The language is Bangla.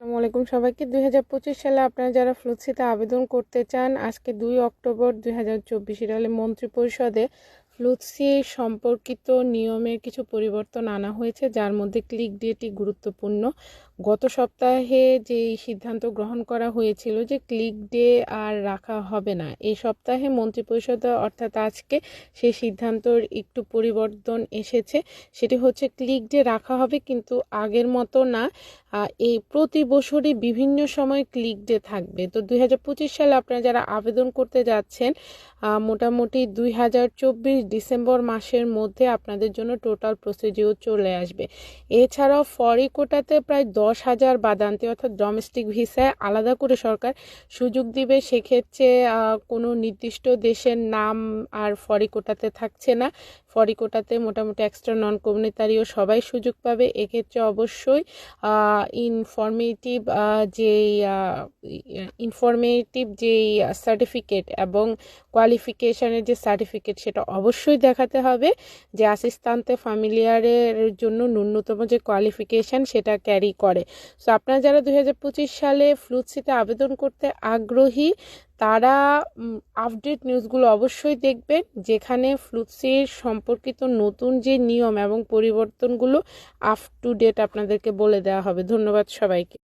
আসসালামু আলাইকুম সবাইকে। দুই হাজার পঁচিশ সালে আপনারা যারা ফ্লুৎসিতে আবেদন করতে চান, আজকে দুই অক্টোবর দুই হাজার চব্বিশ সালে মন্ত্রিপরিষদে ফ্লুৎসি সম্পর্কিত নিয়মের কিছু পরিবর্তন আনা হয়েছে, যার মধ্যে ক্লিক ডেটি গুরুত্বপূর্ণ। গত সপ্তাহে যে সিদ্ধান্ত গ্রহণ করা হয়েছিল যে ক্লিক ডে আর রাখা হবে না, এই সপ্তাহে মন্ত্রিপরিষদ অর্থাৎ আজকে সেই সিদ্ধান্তর একটু পরিবর্তন এসেছে। সেটি হচ্ছে ক্লিক ডে রাখা হবে কিন্তু আগের মতো না। এই প্রতি বছরই বিভিন্ন সময় ক্লিক ডে থাকবে। তো দুই হাজার পঁচিশ সালে আপনারা যারা আবেদন করতে যাচ্ছেন মোটামুটি দুই হাজার চব্বিশ ডিসেম্বর মাসের মধ্যে আপনাদের জন্য টোটাল প্রসিডিওর চলে আসবে। এছাড়াও ফরি কোটাতে প্রায় দশ হাজার বাদান্তি অর্থাৎ ডোমেস্টিক ভিসায় আলাদা করে সরকার সুযোগ দিবে। সেক্ষেত্রে কোনো নির্দিষ্ট দেশের নাম আর ফরি কোটাতে থাকছে না। কোটাতে মোটামুটি এক্সট্রা নন কমিউনিটারিও সবাই সুযোগ পাবে। এক্ষেত্রে অবশ্যই ইনফরমেটিভ যেই ইনফরমেটিভ যেই সার্টিফিকেট এবং কোয়ালিফিকেশানের যে সার্টিফিকেট সেটা অবশ্যই দেখাতে হবে যে আসিস্তান্তে ফ্যামিলিয়ারের জন্য ন্যূনতম যে কোয়ালিফিকেশান সেটা ক্যারি করে। সো আপনারা যারা দু হাজার পঁচিশ সালে ফ্লুৎসিতে আবেদন করতে আগ্রহী তারা আপডেট নিউজগুলো অবশ্যই দেখবেন, যেখানে ফ্লুসির সম্পর্কিত নতুন যে নিয়ম এবং পরিবর্তনগুলো আপ টু ডেট আপনাদেরকে বলে দেওয়া হবে। ধন্যবাদ সবাইকে।